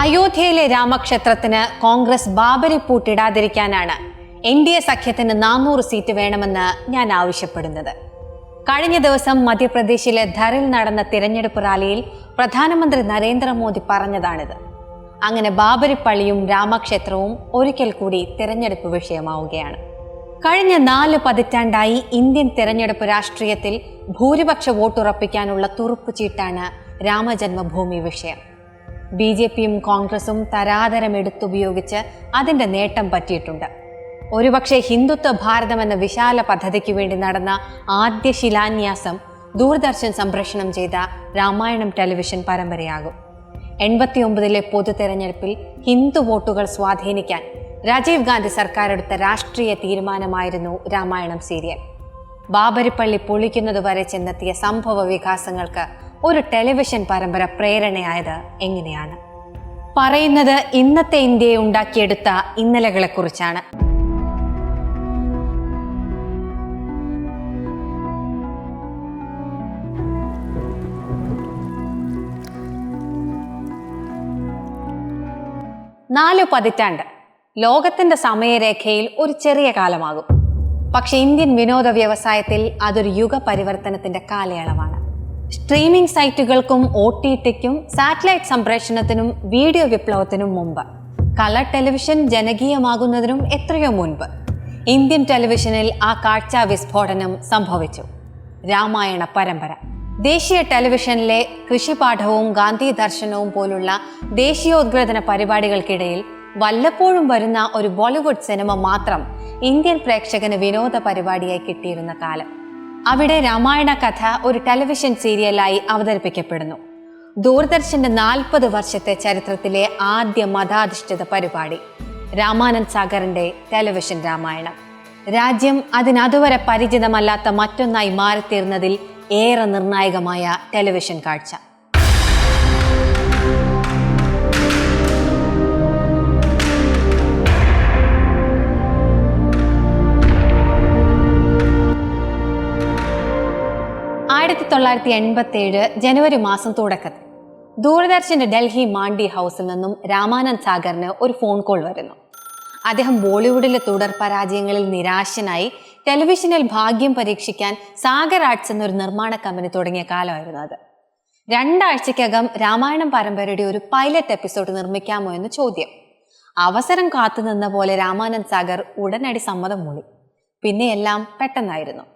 അയോധ്യയിലെ രാമക്ഷേത്രത്തിന് കോൺഗ്രസ് ബാബരി പൂട്ടിടാതിരിക്കാനാണ് എൻ ഡി എ സഖ്യത്തിന് നാനൂറ് സീറ്റ് വേണമെന്ന് ഞാൻ ആവശ്യപ്പെടുന്നത്. കഴിഞ്ഞ ദിവസം മധ്യപ്രദേശിലെ ധറിൽ നടന്ന തിരഞ്ഞെടുപ്പ് റാലിയിൽ പ്രധാനമന്ത്രി നരേന്ദ്രമോദി പറഞ്ഞതാണിത്. അങ്ങനെ ബാബരി പള്ളിയും രാമക്ഷേത്രവും ഒരിക്കൽ കൂടി തിരഞ്ഞെടുപ്പ് വിഷയമാവുകയാണ്. കഴിഞ്ഞ നാല് പതിറ്റാണ്ടായി ഇന്ത്യൻ തിരഞ്ഞെടുപ്പ് രാഷ്ട്രീയത്തിൽ ഭൂരിപക്ഷ വോട്ടുറപ്പിക്കാനുള്ള തുറുപ്പ് ചീട്ടാണ് രാമജന്മഭൂമി വിഷയം. ബി ജെ പിയും കോൺഗ്രസും തരാതരം എടുത്തുപയോഗിച്ച് അതിന്റെ നേട്ടം പറ്റിയിട്ടുണ്ട്. ഒരുപക്ഷെ ഹിന്ദുത്വ ഭാരതം എന്ന വിശാല പദ്ധതിക്ക് വേണ്ടി നടന്ന ആദ്യ ശിലാന്യാസം ദൂരദർശൻ സംപ്രേഷണം ചെയ്ത രാമായണം ടെലിവിഷൻ പരമ്പരയാകും. എൺപത്തിയൊമ്പതിലെ പൊതു തെരഞ്ഞെടുപ്പിൽ ഹിന്ദു വോട്ടുകൾ സ്വാധീനിക്കാൻ രാജീവ് ഗാന്ധി സർക്കാർ എടുത്ത രാഷ്ട്രീയ തീരുമാനമായിരുന്നു രാമായണം സീരിയൽ. ബാബരിപ്പള്ളി പൊളിക്കുന്നതുവരെ ചെന്നെത്തിയ സംഭവ വികാസങ്ങൾക്ക് ഒരു ടെലിവിഷൻ പരമ്പര പ്രേരണയായത് എങ്ങനെയാണ്? പറയുന്നത് ഇന്നത്തെ ഇന്ത്യയെ ഉണ്ടാക്കിയെടുത്ത ഇന്നലകളെക്കുറിച്ചാണ്. നാലു പതിറ്റാണ്ട് ലോകത്തിന്റെ സമയരേഖയിൽ ഒരു ചെറിയ കാലമാകും. പക്ഷെ ഇന്ത്യൻ വിനോദ വ്യവസായത്തിൽ അതൊരു യുഗ പരിവർത്തനത്തിന്റെ കാലയളവാണ്. സ്ട്രീമിംഗ് സൈറ്റുകൾക്കും ഒ ടി ടിക്കും സാറ്റലൈറ്റ് സംപ്രേഷണത്തിനും വീഡിയോ വിപ്ലവത്തിനും മുമ്പ്. കളർ ടെലിവിഷൻ ജനകീയമാകുന്നതിനും എത്രയോ മുൻപ്. ഇന്ത്യൻ ടെലിവിഷനിൽ ആ കാഴ്ചാ വിസ്ഫോടനം സംഭവിച്ചു. രാമായണ പരമ്പര. ദേശീയ ടെലിവിഷനിലെ കൃഷിപാഠവും ഗാന്ധി ദർശനവും പോലുള്ള ദേശീയോദ്ഗ്രഥന പരിപാടികൾക്കിടയിൽ വല്ലപ്പോഴും വരുന്ന ഒരു ബോളിവുഡ് സിനിമ മാത്രം ഇന്ത്യൻ പ്രേക്ഷകന് വിനോദ പരിപാടിയായി കിട്ടിയിരുന്ന കാലം. അവിടെ രാമായണ കഥ ഒരു ടെലിവിഷൻ സീരിയലായി അവതരിപ്പിക്കപ്പെടുന്നു. ദൂരദർശന്റെ നാൽപ്പത് വർഷത്തെ ചരിത്രത്തിലെ ആദ്യ മതാധിഷ്ഠിത പരിപാടി രാമാനന്ദ് സാഗറിന്റെ ടെലിവിഷൻ രാമായണം. രാജ്യം അതിനതുവരെ പരിചിതമല്ലാത്ത മറ്റൊന്നായി മാറിത്തീർന്നതിൽ ഏറെ നിർണായകമായ ടെലിവിഷൻ കാഴ്ച. ആയിരത്തി തൊള്ളായിരത്തി എൺപത്തി ഏഴ് ജനുവരി മാസം തുടക്കത്തിൽ ദൂരദർശന്റെ ഡൽഹി മാണ്ടി ഹൗസിൽ നിന്നും രാമാനന്ദ് സാഗറിന് ഒരു ഫോൺ കോൾ വരുന്നു. അദ്ദേഹം ബോളിവുഡിലെ തുടർ പരാജയങ്ങളിൽ നിരാശനായി ടെലിവിഷനിൽ ഭാഗ്യം പരീക്ഷിക്കാൻ സാഗർ ആർട്സ് എന്നൊരു നിർമ്മാണ കമ്പനി തുടങ്ങിയ കാലമായിരുന്നു അത്. രണ്ടാഴ്ചക്കകം രാമായണം പരമ്പരയുടെ ഒരു പൈലറ്റ് എപ്പിസോഡ് നിർമ്മിക്കാമോ എന്ന് ചോദ്യം. അവസരം കാത്തുനിന്ന പോലെ രാമാനന്ദ് സാഗർ ഉടനടി സമ്മതം മൂളി. പിന്നെ എല്ലാം പെട്ടെന്നായിരുന്നു.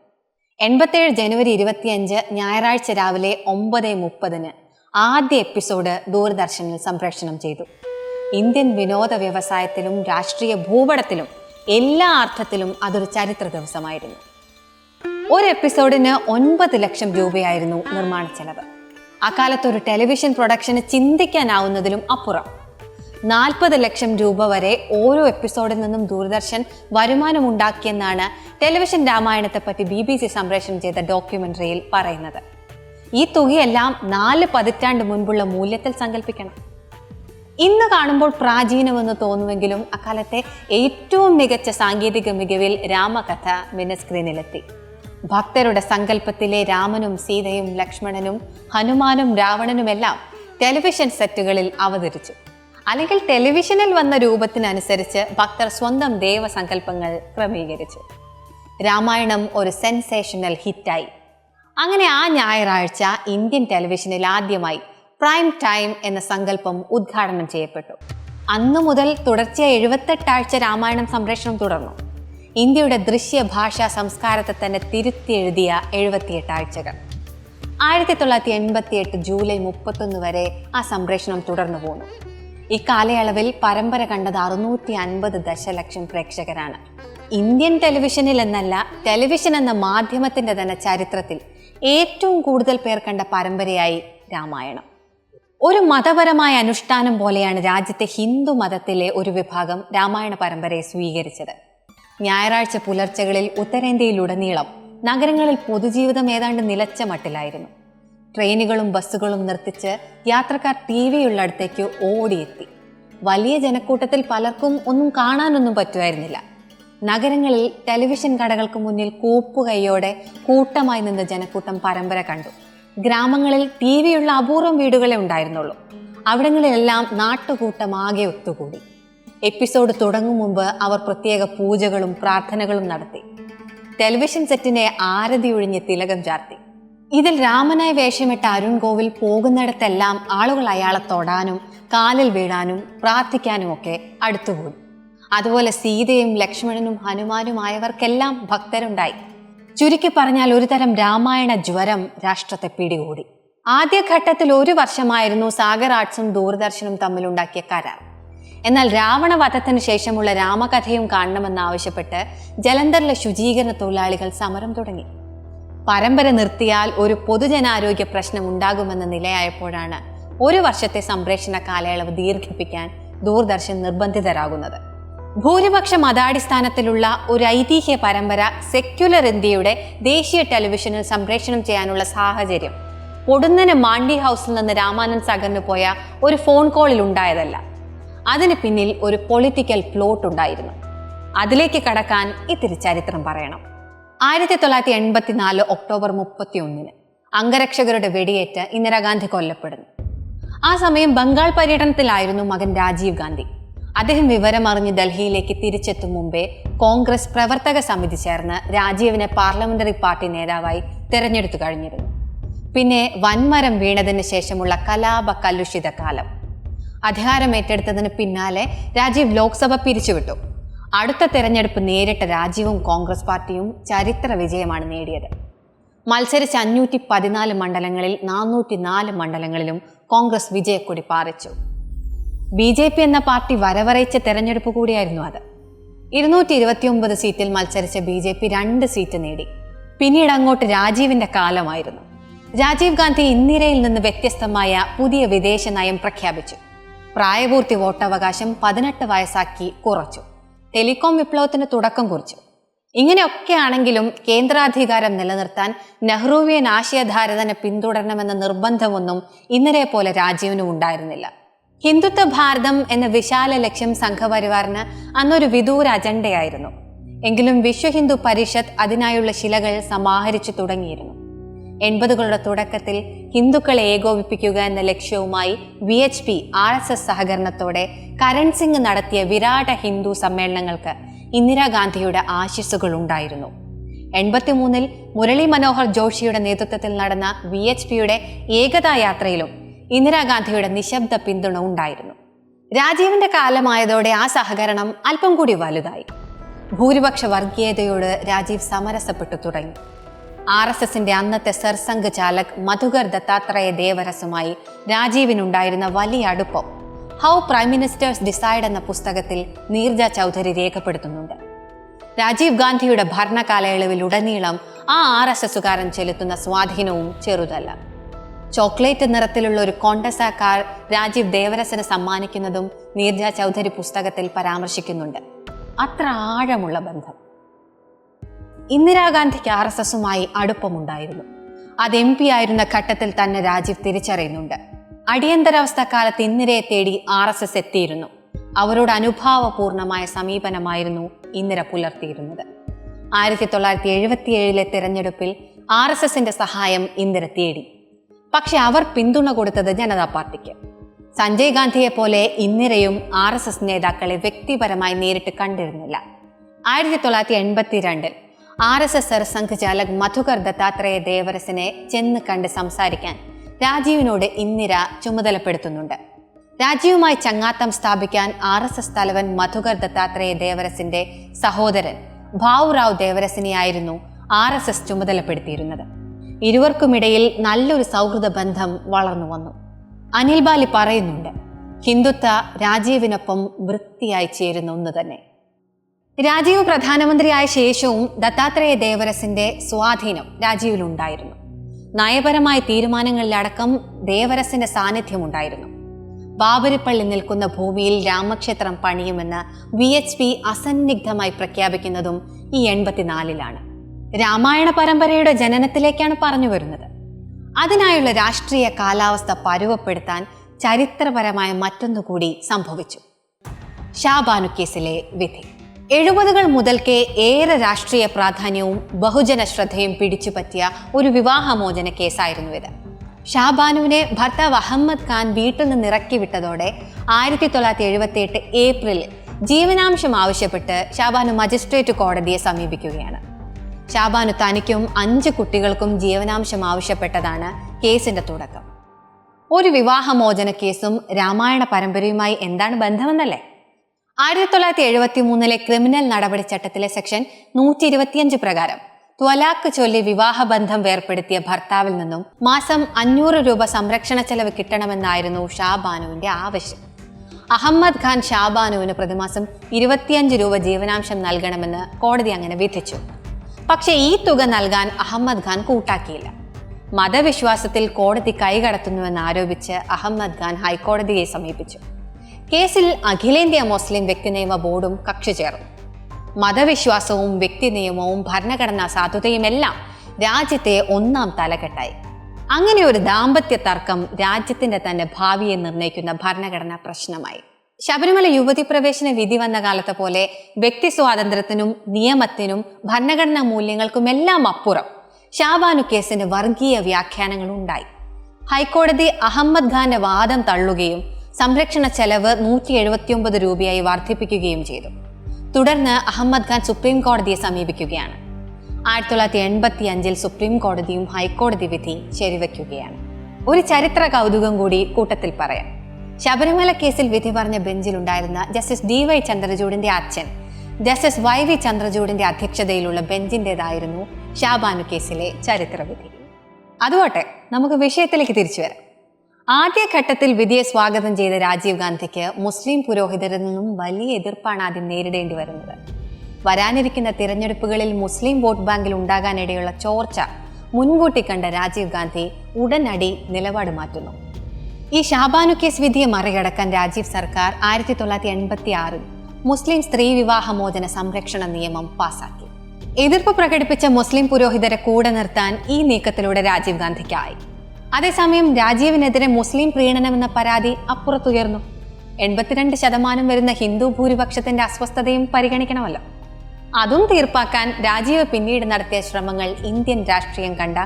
എൺപത്തേഴ് ജനുവരി ഇരുപത്തിയഞ്ച് ഞായറാഴ്ച രാവിലെ ഒമ്പത് മുപ്പതിന് ആദ്യ എപ്പിസോഡ് ദൂരദർശനിൽ സംപ്രേഷണം ചെയ്തു. ഇന്ത്യൻ വിനോദ വ്യവസായത്തിലും രാഷ്ട്രീയ ഭൂപടത്തിലും എല്ലാ അർത്ഥത്തിലും അതൊരു ചരിത്ര ദിവസമായിരുന്നു. ഒരു എപ്പിസോഡിന് ഒൻപത് ലക്ഷം രൂപയായിരുന്നു നിർമ്മാണ ചെലവ് അക്കാലത്ത് ഒരു ടെലിവിഷൻ പ്രൊഡക്ഷന് ചിന്തിക്കാനാവുന്നതിലും അപ്പുറം. നാൽപ്പത് ലക്ഷം രൂപ വരെ ഓരോ എപ്പിസോഡിൽ നിന്നും ദൂരദർശൻ വരുമാനമുണ്ടാക്കിയെന്നാണ് ടെലിവിഷൻ രാമായണത്തെപ്പറ്റി ബി ബി സി സംപ്രേഷണം ചെയ്ത ഡോക്യുമെന്ററിയിൽ പറയുന്നത്. ഈ തുകയെല്ലാം നാല് പതിറ്റാണ്ട് മുൻപുള്ള മൂല്യത്തിൽ സങ്കല്പിക്കണം ഇന്ന് കാണുമ്പോൾ പ്രാചീനമെന്ന് തോന്നുമെങ്കിലും അക്കാലത്തെ ഏറ്റവും മികച്ച സാങ്കേതിക മികവിൽ രാമകഥ മിനസ്ക്രീനിലെത്തി. ഭക്തരുടെ സങ്കല്പത്തിലെ രാമനും സീതയും ലക്ഷ്മണനും ഹനുമാനും രാവണനുമെല്ലാം ടെലിവിഷൻ സെറ്റുകളിൽ അവതരിച്ചു. അല്ലെങ്കിൽ ടെലിവിഷനിൽ വന്ന രൂപത്തിനനുസരിച്ച് ഭക്തർ സ്വന്തം ദേവസങ്കല്പങ്ങൾ ക്രമീകരിച്ചു. രാമായണം ഒരു സെൻസേഷണൽ ഹിറ്റായി. അങ്ങനെ ആ ഞായറാഴ്ച ഇന്ത്യൻ ടെലിവിഷനിൽ ആദ്യമായി പ്രൈം ടൈം എന്ന സങ്കല്പം ഉദ്ഘാടനം ചെയ്യപ്പെട്ടു. അന്നു മുതൽ തുടർച്ചയായി എഴുപത്തെട്ടാഴ്ച രാമായണം സംപ്രേഷണം തുടർന്നു. ഇന്ത്യയുടെ ദൃശ്യ ഭാഷാ സംസ്കാരത്തെ തന്നെ തിരുത്തി എഴുതിയ ആഴ്ചകൾ ആയിരത്തി തൊള്ളായിരത്തി എൺപത്തി എട്ട് ജൂലൈ മുപ്പത്തൊന്ന് വരെ ആ സംപ്രേഷണം തുടർന്നു പോന്നു. ഇക്കാലയളവിൽ പരമ്പര കണ്ടത് അറുന്നൂറ്റി അൻപത് ദശലക്ഷം പ്രേക്ഷകരാണ്. ഇന്ത്യൻ ടെലിവിഷനിൽ എന്നല്ല ടെലിവിഷൻ എന്ന മാധ്യമത്തിന്റെ തന്നെ ചരിത്രത്തിൽ ഏറ്റവും കൂടുതൽ പേർ കണ്ട പരമ്പരയായി രാമായണം. ഒരു മതപരമായ അനുഷ്ഠാനം പോലെയാണ് രാജ്യത്തെ ഹിന്ദു മതത്തിലെ ഒരു വിഭാഗം രാമായണ പരമ്പരയെ സ്വീകരിച്ചത്. ഞായറാഴ്ച പുലർച്ചകളിൽ ഉത്തരേന്ത്യയിലുടനീളം നഗരങ്ങളിൽ പൊതുജീവിതം ഏതാണ്ട് നിലച്ച മട്ടിലായിരുന്നു. ട്രെയിനുകളും ബസ്സുകളും നിർത്തിച്ച് യാത്രക്കാർ ടി വിയുള്ള അടുത്തേക്ക് ഓടിയെത്തി. വലിയ ജനക്കൂട്ടത്തിൽ പലർക്കും ഒന്നും കാണാനൊന്നും പറ്റുമായിരുന്നില്ല. നഗരങ്ങളിൽ ടെലിവിഷൻ കടകൾക്ക് മുന്നിൽ കൂപ്പുകൈയോടെ കൂട്ടമായി നിന്ന ജനക്കൂട്ടം പരമ്പര കണ്ടു. ഗ്രാമങ്ങളിൽ ടി വിയുള്ള അപൂർവം വീടുകളെ ഉണ്ടായിരുന്നുള്ളൂ. അവിടങ്ങളിലെല്ലാം നാട്ടുകൂട്ടമാകെ ഒത്തുകൂടി. എപ്പിസോഡ് തുടങ്ങും മുമ്പ് അവർ പ്രത്യേക പൂജകളും പ്രാർത്ഥനകളും നടത്തി. ടെലിവിഷൻ സെറ്റിനെ ആരതി ഒഴിഞ്ഞ് തിലകം ചാർത്തി. ഇതിൽ രാമനായി വേഷമിട്ട അരുൺ ഗോവിൽ പോകുന്നിടത്തെല്ലാം ആളുകൾ അയാളെ തൊടാനും കാലിൽ വീഴാനും പ്രാർത്ഥിക്കാനും ഒക്കെ അടുത്തുകൂടി അതുപോലെ സീതയും ലക്ഷ്മണനും ഹനുമാനുമായവർക്കെല്ലാം ഭക്തരുണ്ടായി. ചുരുക്കി പറഞ്ഞാൽ ഒരുതരം രാമായണ ജ്വരം രാഷ്ട്രത്തെ പിടികൂടി. ആദ്യഘട്ടത്തിൽ ഒരു വർഷമായിരുന്നു സാഗർ ആർട്സും ദൂരദർശനും തമ്മിലുണ്ടാക്കിയ കരാർ. എന്നാൽ രാവണവധത്തിന് ശേഷമുള്ള രാമകഥയും കാണണമെന്നാവശ്യപ്പെട്ട് ജലന്ധറിലെ ശുചീകരണ തൊഴിലാളികൾ സമരം തുടങ്ങി. പരമ്പര നിർത്തിയാൽ ഒരു പൊതുജനാരോഗ്യ പ്രശ്നം ഉണ്ടാകുമെന്ന നിലയായപ്പോഴാണ് ഒരു വർഷത്തെ സംപ്രേഷണ കാലയളവ് ദീർഘിപ്പിക്കാൻ ദൂരദർശൻ നിർബന്ധിതരാകുന്നത്. ഭൂരിപക്ഷ മതാടിസ്ഥാനത്തിലുള്ള ഒരു ഐതിഹ്യ പരമ്പര സെക്യുലർ ഇന്ത്യയുടെ ദേശീയ ടെലിവിഷനിൽ സംപ്രേഷണം ചെയ്യാനുള്ള സാഹചര്യം പൊടുന്നനെ മാണ്ടി ഹൗസിൽ നിന്ന് രാമാനന്ദ് സാഗറിന് പോയ ഒരു ഫോൺ കോളിൽ ഉണ്ടായതല്ല. അതിന് പിന്നിൽ ഒരു പൊളിറ്റിക്കൽ പ്ലോട്ട് ഉണ്ടായിരുന്നു. അതിലേക്ക് കടക്കാൻ ഇത്തിരി ചരിത്രം പറയണം. ആയിരത്തി തൊള്ളായിരത്തി എൺപത്തിനാല് ഒക്ടോബർ മുപ്പത്തി ഒന്നിന് അംഗരക്ഷകരുടെ വെടിയേറ്റ് ഇന്ദിരാഗാന്ധി കൊല്ലപ്പെടുന്നു. ആ സമയം ബംഗാൾ പര്യടനത്തിലായിരുന്നു മകൻ രാജീവ് ഗാന്ധി. അദ്ദേഹം വിവരമറിഞ്ഞ് ഡൽഹിയിലേക്ക് തിരിച്ചെത്തും മുമ്പേ കോൺഗ്രസ് പ്രവർത്തക സമിതി ചേർന്ന് രാജീവിനെ പാർലമെന്ററി പാർട്ടി നേതാവായി തെരഞ്ഞെടുത്തു കഴിഞ്ഞിരുന്നു. പിന്നെ വൻമരം വീണതിന് ശേഷമുള്ള കലാപ കലുഷിത കാലം. അധികാരം ഏറ്റെടുത്തതിന് പിന്നാലെ രാജീവ് ലോക്സഭ പിരിച്ചുവിട്ടു. അടുത്ത തെരഞ്ഞെടുപ്പ് നേരിട്ട രാജ്യവും കോൺഗ്രസ് പാർട്ടിയും ചരിത്ര വിജയമാണ് നേടിയത്. മത്സരിച്ച അഞ്ഞൂറ്റി പതിനാല് മണ്ഡലങ്ങളിൽ നാനൂറ്റി നാല് മണ്ഡലങ്ങളിലും കോൺഗ്രസ് വിജയക്കൊടി പാറിച്ചു. ബി ജെ പി എന്ന പാർട്ടി വരവറയിച്ച തെരഞ്ഞെടുപ്പ് കൂടിയായിരുന്നു അത്. ഇരുന്നൂറ്റി ഇരുപത്തിയൊമ്പത് സീറ്റിൽ മത്സരിച്ച ബി ജെ പി രണ്ട് സീറ്റ് നേടി. പിന്നീട് അങ്ങോട്ട് രാജീവിന്റെ കാലമായിരുന്നു. രാജീവ് ഗാന്ധി ഇന്ദിരയിൽ നിന്ന് വ്യത്യസ്തമായ പുതിയ വിദേശ നയം പ്രഖ്യാപിച്ചു. പ്രായപൂർത്തി വോട്ടവകാശം പതിനെട്ട് വയസ്സാക്കി കുറച്ചു. ടെലികോം വിപ്ലവത്തിന് തുടക്കം കുറിച്ചു. ഇങ്ങനെയൊക്കെ ആണെങ്കിലും കേന്ദ്രാധികാരം നിലനിർത്താൻ നെഹ്റുവിയൻ ആശയധാരതനെ പിന്തുടരണമെന്ന നിർബന്ധമൊന്നും ഇന്നലെ പോലെ രാജീവിനും ഉണ്ടായിരുന്നില്ല. ഹിന്ദുത്വ ഭാരതം എന്ന വിശാല ലക്ഷ്യം സംഘപരിവാറിന് അന്നൊരു വിദൂര അജണ്ടയായിരുന്നു. എങ്കിലും വിശ്വ ഹിന്ദു പരിഷത്ത് അതിനായുള്ള ശിലകൾ സമാഹരിച്ചു തുടങ്ങിയിരുന്നു. എൺപതുകളുടെ തുടക്കത്തിൽ ഹിന്ദുക്കളെ ഏകോപിപ്പിക്കുക എന്ന ലക്ഷ്യവുമായി V H P R S S സഹകരണത്തോടെ കരൺ സിംഗ് നടത്തിയ വിരാട ഹിന്ദു സമ്മേളനങ്ങൾക്ക് ഇന്ദിരാഗാന്ധിയുടെ ആശിസ്സുകൾ ഉണ്ടായിരുന്നു എൺപത്തിമൂന്നിൽ മുരളി മനോഹർ ജോഷിയുടെ നേതൃത്വത്തിൽ നടന്ന വി എച്ച് പിയുടെ ഏകതാ യാത്രയിലും ഇന്ദിരാഗാന്ധിയുടെ നിശബ്ദ പിന്തുണ ഉണ്ടായിരുന്നു. രാജീവിന്റെ കാലമായതോടെ ആ സഹകരണം അല്പം കൂടി വലുതായി. ഭൂരിപക്ഷ വർഗീയതയോട് രാജീവ് സമരസപ്പെട്ടു തുടങ്ങി. ആർ എസ് എസിന്റെ അന്നത്തെ സർസംഘ് ചാലക് മധുകർ ദത്താത്രേയ ദേവരസുമായി രാജീവിനുണ്ടായിരുന്ന വലിയ അടുപ്പം. ഹൗ പ്രൈം മിനിസ്റ്റേഴ്സ് ഡിസൈഡ് എന്ന പുസ്തകത്തിൽ നീർജ ചൗധരി രേഖപ്പെടുത്തുന്നുണ്ട്. രാജീവ് ഗാന്ധിയുടെ ഭരണകാലയളവിൽ ഉടനീളം ആ ആർ എസ് എസുകാരൻ ചെലുത്തുന്ന സ്വാധീനവും ചെറുതല്ല. ചോക്ലേറ്റ് നിറത്തിലുള്ള ഒരു കോണ്ടസ കാർ രാജീവ് ദേവരസന് സമ്മാനിക്കുന്നതും നീർജ ചൗധരി പുസ്തകത്തിൽ പരാമർശിക്കുന്നുണ്ട്. അത്ര ആഴമുള്ള ബന്ധം. ഇന്ദിരാഗാന്ധിക്ക് ആർ എസ് എസുമായി അടുപ്പമുണ്ടായിരുന്നു. അത് എം പി ആയിരുന്ന ഘട്ടത്തിൽ തന്നെ രാജീവ് തിരിച്ചറിയുന്നുണ്ട്. അടിയന്തരാവസ്ഥ കാലത്ത് ഇന്ദിരയെ തേടി ആർ എസ് എസ് എത്തിയിരുന്നു. അവരോട് അനുഭാവപൂർണമായ സമീപനമായിരുന്നു ഇന്ദിര പുലർത്തിയിരുന്നത്. ആയിരത്തി തൊള്ളായിരത്തി എഴുപത്തിയേഴിലെ തിരഞ്ഞെടുപ്പിൽ ആർ എസ് എസിന്റെ സഹായം ഇന്ദിര തേടി. പക്ഷെ അവർ പിന്തുണ കൊടുത്തത് ജനതാ പാർട്ടിക്ക്. സഞ്ജയ് ഗാന്ധിയെ പോലെ ഇന്ദിരയും ആർ എസ് എസ് നേതാക്കളെ വ്യക്തിപരമായി നേരിട്ട് കണ്ടിരുന്നില്ല. ആയിരത്തി തൊള്ളായിരത്തി എൺപത്തിരണ്ടിൽ R S S Sarsanghchalak Madhukar Dattatreya ദേവരസിനെ ചെന്ന് കണ്ട് സംസാരിക്കാൻ രാജീവിനോട് ഇന്ദിര ചുമതലപ്പെടുത്തുന്നുണ്ട്. രാജീവുമായി ചങ്ങാത്തം സ്ഥാപിക്കാൻ ആർ എസ് എസ് തലവൻ മധുകർ ദത്താത്രേയ ദേവരസിന്റെ സഹോദരൻ ഭാവുറാവ് ദേവരസിനെയായിരുന്നു ആർ എസ് എസ് ചുമതലപ്പെടുത്തിയിരുന്നത്. ഇരുവർക്കുമിടയിൽ നല്ലൊരു സൗഹൃദ ബന്ധം വളർന്നു വന്നു. അനിൽ ബാലി പറയുന്നുണ്ട് ഹിന്ദുത്വ രാജീവിനൊപ്പം വൃത്തിയായി ചേരുന്ന ഒന്ന് തന്നെ. രാജീവ് പ്രധാനമന്ത്രിയായ ശേഷവും ദത്താത്രേയ ദേവരസിന്റെ സ്വാധീനം രാജീവിലുണ്ടായിരുന്നു. നയപരമായ തീരുമാനങ്ങളിലടക്കം ദേവരസിന്റെ സാന്നിധ്യം ഉണ്ടായിരുന്നു ബാബരിപ്പള്ളി നിൽക്കുന്ന ഭൂമിയിൽ രാമക്ഷേത്രം പണിയുമെന്ന് വി എച്ച് പി അസന്നിഗ്ധമായി പ്രഖ്യാപിക്കുന്നതും ഈ എൺപത്തിനാലിലാണ്. രാമായണ പരമ്പരയുടെ ജനനത്തിലേക്കാണ് പറഞ്ഞു വരുന്നത്. അതിനായുള്ള രാഷ്ട്രീയ കാലാവസ്ഥ പരുവപ്പെടുത്താൻ ചരിത്രപരമായ മറ്റൊന്നുകൂടി സംഭവിച്ചു. ഷാബാനു കേസിലെ വിധി. എഴുപതുകൾ മുതൽക്കേ ഏറെ രാഷ്ട്രീയ പ്രാധാന്യവും ബഹുജന ശ്രദ്ധയും പിടിച്ചുപറ്റിയ ഒരു വിവാഹമോചന കേസായിരുന്നു ഇത്. ഷാബാനുവിനെ ഭർത്താവ് അഹമ്മദ് ഖാൻ വീട്ടിൽ നിന്ന് ഇറക്കി വിട്ടതോടെ ആയിരത്തി തൊള്ളായിരത്തി എഴുപത്തി എട്ട് ഏപ്രിലിൽ ജീവനാംശം ആവശ്യപ്പെട്ട് ഷാബാനു മജിസ്ട്രേറ്റ് കോടതിയെ സമീപിക്കുകയാണ്. ഷാബാനു തനിക്കും അഞ്ച് കുട്ടികൾക്കും ജീവനാംശം ആവശ്യപ്പെട്ടതാണ് കേസിന്റെ തുടക്കം. ഒരു വിവാഹമോചന കേസും രാമായണ പരമ്പരയുമായി എന്താണ് ബന്ധമെന്നല്ലേ? ആയിരത്തി തൊള്ളായിരത്തി എഴുപത്തി മൂന്നിലെ ക്രിമിനൽ നടപടിച്ചട്ടത്തിലെ സെക്ഷൻ നൂറ്റി ഇരുപത്തിയഞ്ച് പ്രകാരം ത്വലാക്ക് ചൊല്ലി വിവാഹബന്ധം വേർപ്പെടുത്തിയ ഭർത്താവിൽ നിന്നും മാസം അഞ്ഞൂറ് രൂപ സംരക്ഷണ ചെലവ് കിട്ടണമെന്നായിരുന്നു ഷാബാനുവിന്റെ ആവശ്യം. അഹമ്മദ് ഖാൻ ഷാബാനുവിന് പ്രതിമാസം ഇരുപത്തിയഞ്ച് രൂപ ജീവനാംശം നൽകണമെന്ന് കോടതി അങ്ങനെ വിധിച്ചു. പക്ഷേ ഈ തുക നൽകാൻ അഹമ്മദ് ഖാൻ കൂട്ടാക്കിയില്ല. മതവിശ്വാസത്തിൽ കോടതി കൈകടത്തുന്നുവെന്ന് ആരോപിച്ച് അഹമ്മദ് ഖാൻ ഹൈക്കോടതിയെ സമീപിച്ചു. കേസിൽ അഖിലേന്ത്യാ മുസ്ലിം വ്യക്തിനിയമ ബോർഡും കക്ഷി ചേർന്നു. മതവിശ്വാസവും വ്യക്തി നിയമവും ഭരണഘടനാ സാധുതയുമെല്ലാം രാജ്യത്തെ ഒന്നാം തലക്കെട്ടായി. അങ്ങനെ ഒരു ദാമ്പത്യ തർക്കം രാജ്യത്തിന്റെ തന്നെ ഭാവിയെ നിർണയിക്കുന്ന ഭരണഘടനാ പ്രശ്നമായി. ശബരിമല യുവതി പ്രവേശന വിധി വന്ന കാലത്തെ പോലെ വ്യക്തി സ്വാതന്ത്ര്യത്തിനും നിയമത്തിനും ഭരണഘടനാ മൂല്യങ്ങൾക്കുമെല്ലാം അപ്പുറം ഷാബാനു കേസിന് വർഗീയ വ്യാഖ്യാനങ്ങൾ ഉണ്ടായി ഹൈക്കോടതി അഹമ്മദ് ഖാന്റെ വാദം തള്ളുകയും സംരക്ഷണ ചെലവ് നൂറ്റി എഴുപത്തിയൊമ്പത് രൂപയായി വർദ്ധിപ്പിക്കുകയും ചെയ്തു. തുടർന്ന് അഹമ്മദ് ഖാൻ സുപ്രീം കോടതിയെ സമീപിക്കുകയാണ്. ആയിരത്തി തൊള്ളായിരത്തി എൺപത്തി അഞ്ചിൽ സുപ്രീം കോടതിയും ഹൈക്കോടതി വിധി ശരിവയ്ക്കുകയാണ് ഒരു ചരിത്ര കൗതുകം കൂടി കൂട്ടത്തിൽ പറയാം. ശബരിമല കേസിൽ വിധി പറഞ്ഞ ബെഞ്ചിലുണ്ടായിരുന്ന ജസ്റ്റിസ് ഡി വൈ ചന്ദ്രചൂഡിന്റെ അച്ഛൻ ജസ്റ്റിസ് വൈ വി ചന്ദ്രചൂഡിന്റെ അധ്യക്ഷതയിലുള്ള ബെഞ്ചിന്റെതായിരുന്നു ഷാബാനു കേസിലെ ചരിത്രവിധി. അതുകൊട്ടെ നമുക്ക് വിഷയത്തിലേക്ക് തിരിച്ചു വരാം. ആദ്യഘട്ടത്തിൽ വിധിയെ സ്വാഗതം ചെയ്ത രാജീവ് ഗാന്ധിക്ക് മുസ്ലിം പുരോഹിതരിൽ നിന്നും വലിയ എതിർപ്പാണ് ആദ്യം നേരിടേണ്ടി വരുന്നത്. വരാനിരിക്കുന്ന തിരഞ്ഞെടുപ്പുകളിൽ മുസ്ലിം വോട്ട് ബാങ്കിൽ ഉണ്ടാകാനിടയുള്ള ചോർച്ച മുൻകൂട്ടി കണ്ട രാജീവ് ഗാന്ധി ഉടനടി നിലപാട് മാറ്റുന്നു. ഈ ഷാബാനു കേസ് വിധിയെ മറികടക്കാൻ രാജീവ് സർക്കാർ ആയിരത്തി തൊള്ളായിരത്തി എൺപത്തി ആറിൽ മുസ്ലിം സ്ത്രീ വിവാഹമോചന സംരക്ഷണ നിയമം പാസാക്കി. എതിർപ്പ് പ്രകടിപ്പിച്ച മുസ്ലിം പുരോഹിതരെ കൂടെ നിർത്താൻ ഈ നീക്കത്തിലൂടെ രാജീവ് ഗാന്ധിക്കായി. അതേസമയം രാജീവിനെതിരെ മുസ്ലിം പ്രീണനമെന്ന പരാതി അപ്പുറത്തുയർന്നു. എൺപത്തിരണ്ട് ശതമാനം വരുന്ന ഹിന്ദു ഭൂരിപക്ഷത്തിന്റെ അസ്വസ്ഥതയും പരിഗണിക്കണമല്ലോ. അതും തീർപ്പാക്കാൻ രാജീവ് പിന്നീട് നടത്തിയ ശ്രമങ്ങൾ ഇന്ത്യൻ രാഷ്ട്രീയം കണ്ട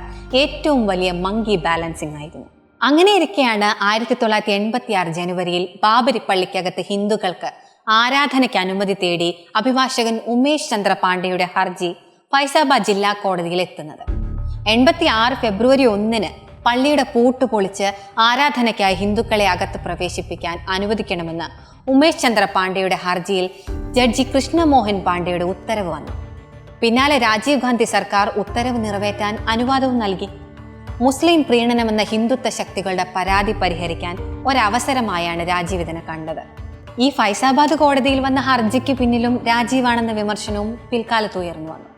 ഏറ്റവും വലിയ മങ്കി ബാലൻസിംഗ് ആയിരുന്നു. അങ്ങനെയിരിക്കെയാണ് ആയിരത്തി തൊള്ളായിരത്തി എൺപത്തി ആറ് ജനുവരിയിൽ ബാബരി പള്ളിക്കകത്ത് ഹിന്ദുക്കൾക്ക് ആരാധനയ്ക്ക് അനുമതി തേടി അഭിഭാഷകൻ ഉമേഷ് ചന്ദ്ര പാണ്ഡെയുടെ ഹർജി ഫൈസാബാദ് ജില്ലാ കോടതിയിൽ എത്തുന്നത് എൺപത്തി ആറ് ഫെബ്രുവരി ഒന്നിന് പള്ളിയുടെ പൂട്ട് പൊളിച്ച് ആരാധനയ്ക്കായി ഹിന്ദുക്കളെ അകത്ത് പ്രവേശിപ്പിക്കാൻ അനുവദിക്കണമെന്ന് ഉമേഷ് ചന്ദ്ര പാണ്ഡെയുടെ ഹർജിയിൽ ജഡ്ജി കൃഷ്ണമോഹൻ പാണ്ഡെയുടെ ഉത്തരവ് വന്നു. പിന്നാലെ രാജീവ് ഗാന്ധി സർക്കാർ ഉത്തരവ് നിറവേറ്റാൻ അനുവാദവും നൽകി. മുസ്ലിം പ്രീണനമെന്ന ഹിന്ദുത്വ ശക്തികളുടെ പരാതി പരിഹരിക്കാൻ ഒരവസരമായാണ് രാജീവ് ഇതിനെ കണ്ടത്. ഈ ഫൈസാബാദ് കോടതിയിൽ വന്ന ഹർജിക്ക് പിന്നിലും രാജീവാണെന്ന വിമർശനവും പിൽക്കാലത്ത് ഉയർന്നു വന്നു.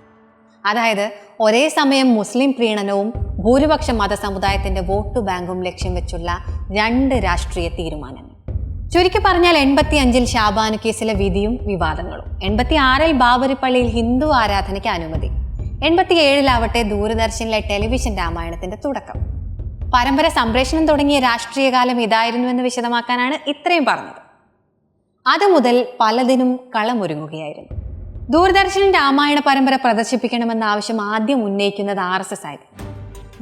അതായത് ഒരേ സമയം മുസ്ലിം പ്രീണനവും ഭൂരിപക്ഷ മതസമുദായത്തിന്റെ വോട്ട് ബാങ്കും ലക്ഷ്യം വെച്ചുള്ള രണ്ട് രാഷ്ട്രീയ തീരുമാനങ്ങൾ. ചുരുക്കി പറഞ്ഞാൽ എൺപത്തി അഞ്ചിൽ ഷാബാനു കേസിലെ വിധിയും വിവാദങ്ങളും എൺപത്തി ആറിൽ ബാബരി പള്ളിയിൽ ഹിന്ദു ആരാധനയ്ക്ക് അനുമതി എൺപത്തി ഏഴിലാവട്ടെ ദൂരദർശനിലെ ടെലിവിഷൻ രാമായണത്തിന്റെ തുടക്കം. പരമ്പര സംപ്രേഷണം തുടങ്ങിയ രാഷ്ട്രീയകാലം ഇതായിരുന്നുവെന്ന് വിശദമാക്കാനാണ് ഇത്രയും പറഞ്ഞത്. അതുമുതൽ പലതിനും കളമൊരുങ്ങുകയായിരുന്നു. ദൂരദർശനിൽ രാമായണ പരമ്പര പ്രദർശിപ്പിക്കണമെന്ന ആവശ്യം ആദ്യം ഉന്നയിക്കുന്നത് ആർ എസ് എസ് ആയിരുന്നു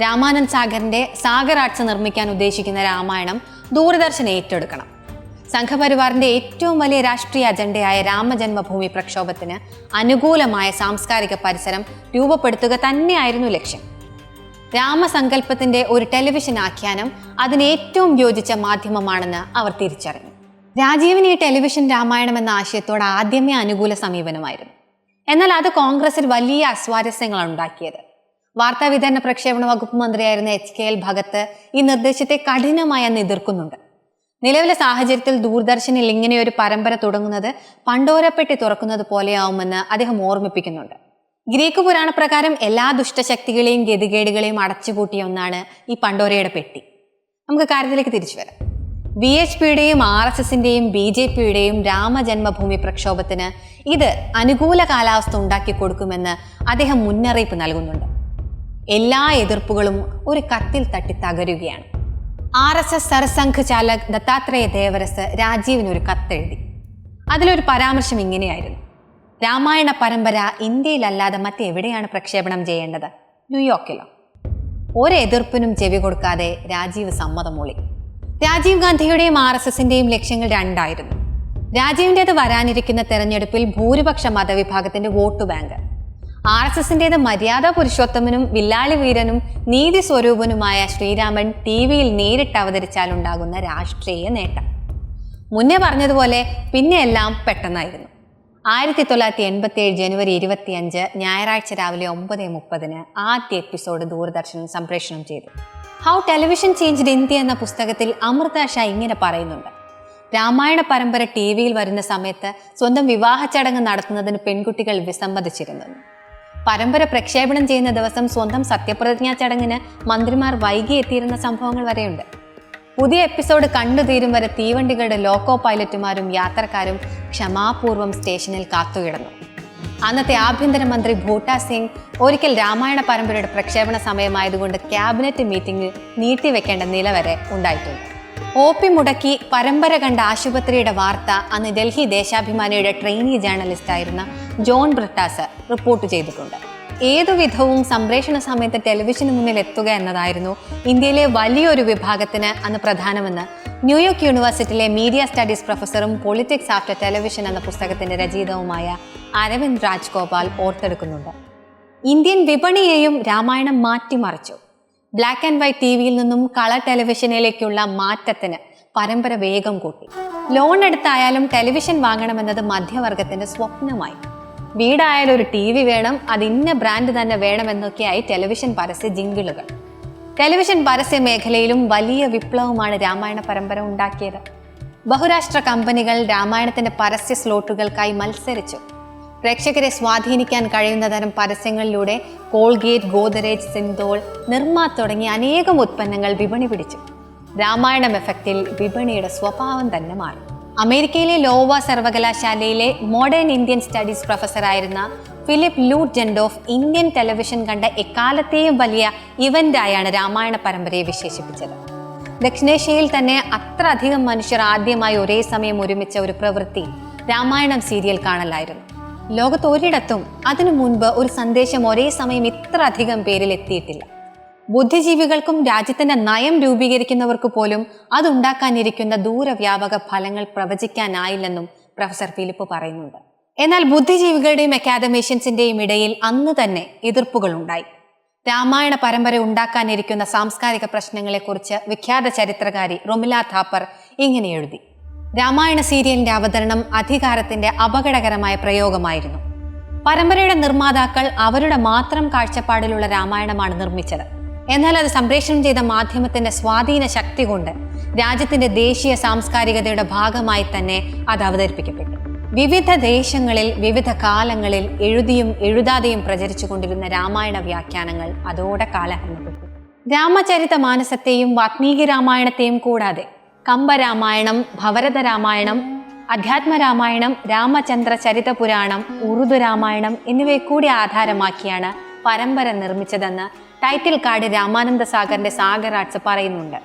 രാമാനന്ദ് സാഗറിന്റെ സാഗർ ആർട്സ് നിർമ്മിക്കാൻ ഉദ്ദേശിക്കുന്ന രാമായണം ദൂരദർശൻ ഏറ്റെടുക്കണം. സംഘപരിവാറിന്റെ ഏറ്റവും വലിയ രാഷ്ട്രീയ അജണ്ടയായ രാമജന്മഭൂമി പ്രക്ഷോഭത്തിന് അനുകൂലമായ സാംസ്കാരിക പരിസരം രൂപപ്പെടുത്തുക തന്നെയായിരുന്നു ലക്ഷ്യം. രാമസങ്കല്പത്തിന്റെ ഒരു ടെലിവിഷൻ ആഖ്യാനം അതിന് ഏറ്റവും യോജിച്ച മാധ്യമമാണെന്ന് അവർ തിരിച്ചറിഞ്ഞു. രാജീവിന് ഈ ടെലിവിഷൻ രാമായണം എന്ന ആശയത്തോട് ആദ്യമേ അനുകൂല സമീപനമായിരുന്നു. എന്നാൽ അത് കോൺഗ്രസിൽ വലിയ അസ്വാരസ്യങ്ങളാണ് ഉണ്ടാക്കിയത്. വാർത്താ വിതരണ പ്രക്ഷേപണ വകുപ്പ് മന്ത്രിയായിരുന്ന എച്ച് കെ എൽ ഭഗത്ത് ഈ നിർദ്ദേശത്തെ കഠിനമായി അന്ന് എതിർക്കുന്നുണ്ട്. നിലവിലെ സാഹചര്യത്തിൽ ദൂരദർശനിൽ ഒരു പരമ്പര തുടങ്ങുന്നത് പണ്ടോരപ്പെട്ടി തുറക്കുന്നത് പോലെയാവുമെന്ന് അദ്ദേഹം ഓർമ്മിപ്പിക്കുന്നുണ്ട്. ഗ്രീക്ക് പുരാണപ്രകാരം എല്ലാ ദുഷ്ടശക്തികളെയും ഗതികേടുകളെയും അടച്ചുപൂട്ടിയ ഒന്നാണ് ഈ പണ്ടോരയുടെ പെട്ടി. നമുക്ക് കാര്യത്തിലേക്ക് തിരിച്ചു വരാം. ബി എച്ച് പിയുടെയും ആർ എസ് എസിന്റെയും ബി ജെ പിയുടെയും രാമജന്മഭൂമി പ്രക്ഷോഭത്തിന് ഇത് അനുകൂല കാലാവസ്ഥ ഉണ്ടാക്കി കൊടുക്കുമെന്ന് അദ്ദേഹം മുന്നറിയിപ്പ് നൽകുന്നുണ്ട്. എല്ലാ എതിർപ്പുകളും ഒരു കത്തിൽ തട്ടി തകരുകയാണ്. R S S Sarsanghchalak Dattatreya Deoras രാജീവിന് ഒരു കത്തെഴുതി. അതിലൊരു പരാമർശം ഇങ്ങനെയായിരുന്നു. രാമായണ പരമ്പര ഇന്ത്യയിലല്ലാതെ മറ്റെവിടെയാണ് പ്രക്ഷേപണം ചെയ്യേണ്ടത്? ന്യൂയോർക്കിലോ? ഒരു ഒരെതിർപ്പിനും ചെവി കൊടുക്കാതെ രാജീവ് സമ്മതം മൂളി രാജീവ് ഗാന്ധിയുടെയും ആർ എസ് എസിന്റെയും ലക്ഷ്യങ്ങൾ രണ്ടായിരുന്നു. രാജീവിന്റെത് വരാനിരിക്കുന്ന തെരഞ്ഞെടുപ്പിൽ ഭൂരിപക്ഷ മതവിഭാഗത്തിന്റെ വോട്ട് ബാങ്ക്. ആർ എസ് എസിന്റേത് മര്യാദ പുരുഷോത്തമനും വില്ലാളി വീരനും നീതി സ്വരൂപനുമായ ശ്രീരാമൻ ടി വിയിൽ നേരിട്ട് അവതരിച്ചാലുണ്ടാകുന്ന രാഷ്ട്രീയ നേട്ടം. മുന്നേ പറഞ്ഞതുപോലെ പിന്നെയെല്ലാം പെട്ടെന്നായിരുന്നു. ആയിരത്തി തൊള്ളായിരത്തി എൺപത്തി ഏഴ് ജനുവരി ഇരുപത്തിയഞ്ച് ഞായറാഴ്ച രാവിലെ ഒമ്പത് മുപ്പതിന് ആദ്യ എപ്പിസോഡ് ദൂരദർശൻ സംപ്രേഷണം ചെയ്തു. ഹൗ ടെലിവിഷൻ ചേഞ്ച്ഡ് ഇന്ത്യ എന്ന പുസ്തകത്തിൽ അമൃത ഷാ ഇങ്ങനെ പറയുന്നുണ്ട്. രാമായണ പരമ്പര ടി വിയിൽ വരുന്ന സമയത്ത് സ്വന്തം വിവാഹ ചടങ്ങ് നടത്തുന്നതിന് പെൺകുട്ടികൾ വിസമ്മതിച്ചിരുന്നു. പരമ്പര പ്രക്ഷേപണം ചെയ്യുന്ന ദിവസം സ്വന്തം സത്യപ്രതിജ്ഞാ ചടങ്ങിന് മന്ത്രിമാർ വൈകി എത്തിയിരുന്ന സംഭവങ്ങൾ വരെയുണ്ട്. പുതിയ എപ്പിസോഡ് കണ്ടു തീരും വരെ തീവണ്ടികളുടെ ലോക്കോ പൈലറ്റുമാരും യാത്രക്കാരും ക്ഷമാപൂർവം സ്റ്റേഷനിൽ കാത്തുകിടന്നു. അന്നത്തെ ആഭ്യന്തരമന്ത്രി ഭൂട്ടാ സിംഗ് ഒരിക്കൽ രാമായണ പരമ്പരയുടെ പ്രക്ഷേപണ സമയമായതുകൊണ്ട് ക്യാബിനറ്റ് മീറ്റിംഗ് നീട്ടിവെക്കേണ്ട നില വരെ ഉണ്ടായിട്ടുണ്ട്. ഒ പി മുടക്കി പരമ്പര കണ്ട ആശുപത്രിയുടെ വാർത്ത അന്ന് ഡൽഹി ദേശാഭിമാനിയുടെ ട്രെയിനി ജേർണലിസ്റ്റായിരുന്ന ജോൺ ബ്രിട്ടാസ് റിപ്പോർട്ട് ചെയ്തിട്ടുണ്ട്. ഏതു വിധവും സംപ്രേഷണ സമയത്ത് ടെലിവിഷന് മുന്നിൽ എത്തുക എന്നതായിരുന്നു ഇന്ത്യയിലെ വലിയൊരു വിഭാഗത്തിന് അന്ന് പ്രധാനമെന്ന്. New York university media studies പ്രൊഫസറും politics after television എന്ന പുസ്തകത്തിന്റെ രചയിതാവുമായ അരവിന്ദ് രാജ്ഗോപാൽ ഓർത്തെടുക്കുന്നുണ്ട്. ഇന്ത്യൻ വിപണിയെയും രാമായണം മാറ്റിമറിച്ചു. ബ്ലാക്ക് ആൻഡ് വൈറ്റ് ടി വിയിൽ നിന്നും കളർ ടെലിവിഷനിലേക്കുള്ള മാറ്റത്തിന് പരമ്പര വേഗം കൂട്ടി. ലോൺ എടുത്തായാലും ടെലിവിഷൻ വാങ്ങണമെന്നത് മധ്യവർഗത്തിന്റെ സ്വപ്നമായി. വീടായാലും ഒരു ടി വി വേണം അത് ഇന്ന ബ്രാൻഡ് തന്നെ വേണമെന്നൊക്കെയായി ടെലിവിഷൻ പരസ്യ ജിങ്കിളുകൾ. ടെലിവിഷൻ പരസ്യ മേഖലയിലും വലിയ വിപ്ലവമാണ് രാമായണ പരമ്പര ഉണ്ടാക്കിയത്. ബഹുരാഷ്ട്ര കമ്പനികൾ രാമായണത്തിന്റെ പരസ്യ സ്ലോട്ടുകൾക്കായി മത്സരിച്ചു. പ്രേക്ഷകരെ സ്വാധീനിക്കാൻ കഴിയുന്ന തരം പരസ്യങ്ങളിലൂടെ കോൾഗേറ്റ് ഗോദറേജ് സിന്തോൾ നിർമ്മ തുടങ്ങിയ അനേകം ഉത്പന്നങ്ങൾ വിപണി പിടിച്ചു. രാമായണം എഫക്റ്റിൽ വിപണിയുടെ സ്വഭാവം തന്നെ മാറി. അമേരിക്കയിലെ ലോവ സർവകലാശാലയിലെ മോഡേൺ ഇന്ത്യൻ സ്റ്റഡീസ് പ്രൊഫസറായിരുന്ന Philip Lutgendorf Indian television കണ്ട എക്കാലത്തെയും വലിയ ഇവന്റായാണ് രാമായണ പരമ്പരയെ വിശേഷിപ്പിച്ചത്. ദക്ഷിണേഷ്യയിൽ തന്നെ അത്ര അധികം മനുഷ്യർ ആദ്യമായി ഒരേ സമയം ഒരുമിച്ച ഒരു പ്രവൃത്തി രാമായണം സീരിയൽ കാണലായിരുന്നു. ലോകത്ത് ഒരിടത്തും അതിനു മുൻപ് ഒരു സന്ദേശം ഒരേ സമയം ഇത്ര അധികം പേരിൽ എത്തിയിട്ടില്ല ബുദ്ധിജീവികൾക്കും രാജ്യത്തിന്റെ നയം രൂപീകരിക്കുന്നവർക്ക് പോലും അതുണ്ടാക്കാനിരിക്കുന്ന ദൂരവ്യാപക ഫലങ്ങൾ പ്രവചിക്കാനായില്ലെന്നും പ്രൊഫസർ ഫിലിപ്പ് പറയുന്നുണ്ട്. എന്നാൽ ബുദ്ധിജീവികളുടെയും അക്കാദമീഷ്യൻസിന്റെയും ഇടയിൽ അന്ന് തന്നെ എതിർപ്പുകൾ ഉണ്ടായി രാമായണ പരമ്പര ഉണ്ടാക്കാനിരിക്കുന്ന സാംസ്കാരിക പ്രശ്നങ്ങളെക്കുറിച്ച് വിഖ്യാത ചരിത്രകാരി റൊമില താപ്പർ ഇങ്ങനെ എഴുതി. രാമായണ സീരിയലിന്റെ അവതരണം അധികാരത്തിന്റെ അപകടകരമായ പ്രയോഗമായിരുന്നു. പരമ്പരയുടെ നിർമ്മാതാക്കൾ അവരുടെ മാത്രം കാഴ്ചപ്പാടിലുള്ള രാമായണമാണ് നിർമ്മിച്ചത്. എന്നാൽ അത് സംപ്രേഷണം ചെയ്ത മാധ്യമത്തിന്റെ സ്വാധീന ശക്തി കൊണ്ട് രാജ്യത്തിന്റെ ദേശീയ സാംസ്കാരികതയുടെ ഭാഗമായി തന്നെ അത് അവതരിപ്പിക്കപ്പെട്ടു. വിവിധ ദേശങ്ങളിൽ വിവിധ കാലങ്ങളിൽ എഴുതിയും എഴുതാതെയും പ്രചരിച്ചു കൊണ്ടിരുന്ന രാമായണ വ്യാഖ്യാനങ്ങൾ അതോടെ കാലഹരണപ്പെട്ടു. രാമചരിത മാനസത്തെയും വാത്മീകി രാമായണത്തെയും കൂടാതെ കമ്പരാമായണം ഭവരത രാമായണം അധ്യാത്മരാമായണം രാമചന്ദ്ര ചരിത പുരാണം ഉറുദു രാമായണം എന്നിവയെ കൂടി ആധാരമാക്കിയാണ് പരമ്പര നിർമ്മിച്ചതെന്ന് ടൈറ്റിൽ കാർഡ് രാമാനന്ദ സാഗറിന്റെ സാഗർ ആർട്സ് പറയുന്നുണ്ട്.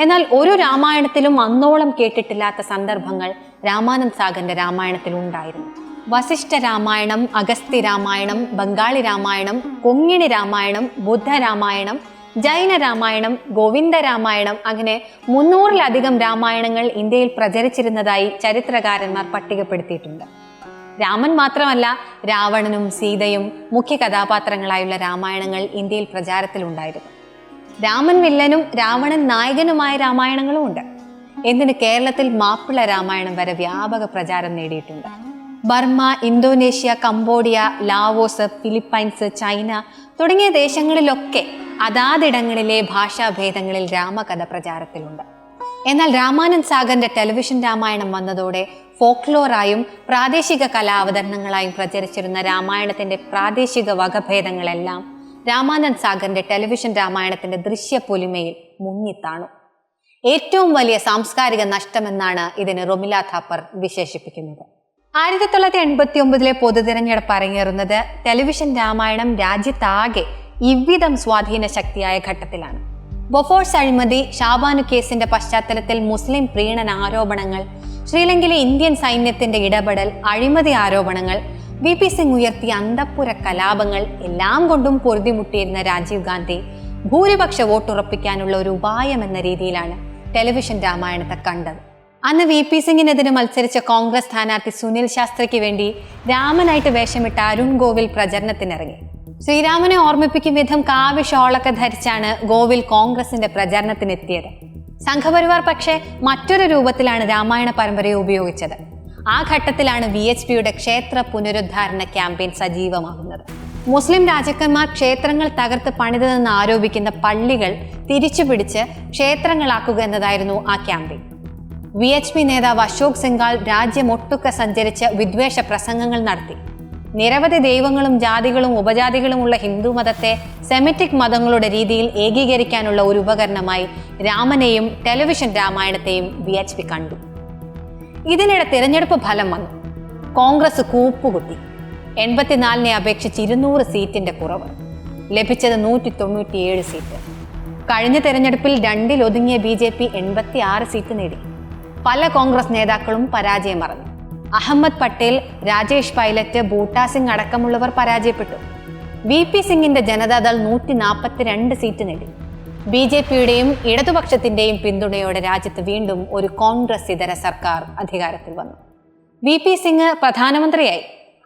എന്നാൽ ഒരു രാമായണത്തിലും അന്നോളം കേട്ടിട്ടില്ലാത്ത സന്ദർഭങ്ങൾ രാമാനന്ദ സാഗറിന്റെ രാമായണത്തിൽ ഉണ്ടായിരുന്നു. വസിഷ്ഠ രാമായണം അഗസ്തി രാമായണം ബംഗാളി രാമായണം കൊങ്ങിണി രാമായണം ബുദ്ധ രാമായണം ജൈന രാമായണം ഗോവിന്ദ രാമായണം അങ്ങനെ മുന്നൂറിലധികം രാമായണങ്ങൾ ഇന്ത്യയിൽ പ്രചരിച്ചിരുന്നതായി ചരിത്രകാരന്മാർ പട്ടികപ്പെടുത്തിയിട്ടുണ്ട്. രാമൻ മാത്രമല്ല രാവണനും സീതയും മുഖ്യ കഥാപാത്രങ്ങളായുള്ള രാമായണങ്ങൾ ഇന്ത്യയിൽ പ്രചാരത്തിലുണ്ടായിരുന്നു. രാമൻ വില്ലനും രാവണൻ നായകനുമായ രാമായണങ്ങളും ഉണ്ട്. എന്തിന് കേരളത്തിൽ മാപ്പിള രാമായണം വരെ വ്യാപക പ്രചാരം നേടിയിട്ടുണ്ട്. Burma Indonesia Cambodia Laos Philippines China തുടങ്ങിയ ദേശങ്ങളിലൊക്കെ അതാതിടങ്ങളിലെ ഭാഷാഭേദങ്ങളിൽ രാമകഥ പ്രചാരത്തിലുണ്ട്. എന്നാൽ രാമാനന്ദ് സാഗറിന്റെ ടെലിവിഷൻ രാമായണം വന്നതോടെ ഫോക്ലോറായും പ്രാദേശിക കലാവതരണങ്ങളായും പ്രചരിച്ചിരുന്ന രാമായണത്തിന്റെ പ്രാദേശിക വകഭേദങ്ങളെല്ലാം രാമാനന്ദ് സാഗറിന്റെ ടെലിവിഷൻ രാമായണത്തിന്റെ ദൃശ്യ പൊലിമയിൽ മുങ്ങിത്താണു. ഏറ്റവും വലിയ സാംസ്കാരിക നഷ്ടമെന്നാണ് ഇതിന് റൊമില താപ്പർ വിശേഷിപ്പിക്കുന്നത്. ആയിരത്തി തൊള്ളായിരത്തി എൺപത്തി ഒമ്പതിലെ പൊതു തിരഞ്ഞെടുപ്പ് അരങ്ങേറുന്നത് ടെലിവിഷൻ രാമായണം രാജ്യത്താകെ ഇവ്വിധം സ്വാധീന ശക്തിയായ ഘട്ടത്തിലാണ്. ബൊഫോഴ്സ് അഴിമതി ഷാബാനു കേസിന്റെ പശ്ചാത്തലത്തിൽ മുസ്ലിം പ്രീണന ആരോപണങ്ങൾ ശ്രീലങ്കയിലെ ഇന്ത്യൻ സൈന്യത്തിന്റെ ഇടപെടൽ അഴിമതി ആരോപണങ്ങൾ വി പി സിംഗ് ഉയർത്തിയ അന്തപ്പുര കലാപങ്ങൾ എല്ലാം കൊണ്ടും പൊരുതിമുട്ടിയിരുന്ന രാജീവ് ഗാന്ധി ഭൂരിപക്ഷ വോട്ടുറപ്പിക്കാനുള്ള ഒരു ഉപായം എന്ന രീതിയിലാണ് ടെലിവിഷൻ രാമായണത്തെ കണ്ടത്. അന്ന് വി പി സിംഗിനെതിരെ മത്സരിച്ച കോൺഗ്രസ് സ്ഥാനാർത്ഥി സുനിൽ ശാസ്ത്രിക്ക് വേണ്ടി രാമനായിട്ട് വേഷമിട്ട അരുൺ ഗോവിൽ പ്രചരണത്തിനിറങ്ങി. ശ്രീരാമനെ ഓർമ്മിപ്പിക്കും വിധം കാവ്യ ഷോളൊക്കെ ധരിച്ചാണ് ഗോവിൽ കോൺഗ്രസിന്റെ പ്രചരണത്തിനെത്തിയത്. സംഘപരിവാർ പക്ഷേ മറ്റൊരു രൂപത്തിലാണ് രാമായണ പരമ്പരയെ ഉപയോഗിച്ചത്. ആ ഘട്ടത്തിലാണ് വി എച്ച് പിയുടെ ക്ഷേത്ര പുനരുദ്ധാരണ ക്യാമ്പയിൻ സജീവമാകുന്നത്. മുസ്ലിം രാജാക്കന്മാർ ക്ഷേത്രങ്ങൾ തകർത്ത് പണിതതെന്ന് ആരോപിക്കുന്ന പള്ളികൾ തിരിച്ചുപിടിച്ച് ക്ഷേത്രങ്ങളാക്കുക എന്നതായിരുന്നു ആ ക്യാമ്പയിൻ. വി എച്ച് പി നേതാവ് അശോക് സിംഗാൾ രാജ്യമൊട്ടുക്കെ സഞ്ചരിച്ച് വിദ്വേഷ പ്രസംഗങ്ങൾ നടത്തി. നിരവധി ദൈവങ്ങളും ജാതികളും ഉപജാതികളുമുള്ള ഹിന്ദു മതത്തെ സെമിറ്റിക് മതങ്ങളുടെ രീതിയിൽ ഏകീകരിക്കാനുള്ള ഒരു ഉപകരണമായി രാമനെയും ടെലിവിഷൻ രാമായണത്തെയും വി എച്ച് പി കണ്ടു. ഇതിനിടെ തിരഞ്ഞെടുപ്പ് ഫലം വന്നു. കോൺഗ്രസ് കൂപ്പുകുത്തി. എൺപത്തിനാലിനെ അപേക്ഷിച്ച് ഇരുന്നൂറ് സീറ്റിന്റെ കുറവ്. ലഭിച്ചത് നൂറ്റി തൊണ്ണൂറ്റിയേഴ് സീറ്റ്. കഴിഞ്ഞ തെരഞ്ഞെടുപ്പിൽ രണ്ടിൽ ഒതുങ്ങിയ ബി ജെ പി എൺപത്തി ആറ് സീറ്റ് നേടി. പല കോൺഗ്രസ് നേതാക്കളും പരാജയം അറിഞ്ഞു അഹമ്മദ് പട്ടേൽ രാജേഷ് പൈലറ്റ് ബൂട്ടാ സിംഗ് അടക്കമുള്ളവർ പരാജയപ്പെട്ടു. വി പി സിംഗിന്റെ ജനതാദൾ നൂറ്റി നാൽപ്പത്തിരണ്ട് സീറ്റ് നേടി. ബി ജെ പിയുടെയും ഇടതുപക്ഷത്തിന്റെയും പിന്തുണയോടെ രാജ്യത്ത് വീണ്ടും ഒരു കോൺഗ്രസ് ഇതര സർക്കാർ അധികാരത്തിൽ വന്നു. വി പി സിംഗ് പ്രധാനമന്ത്രിയായി.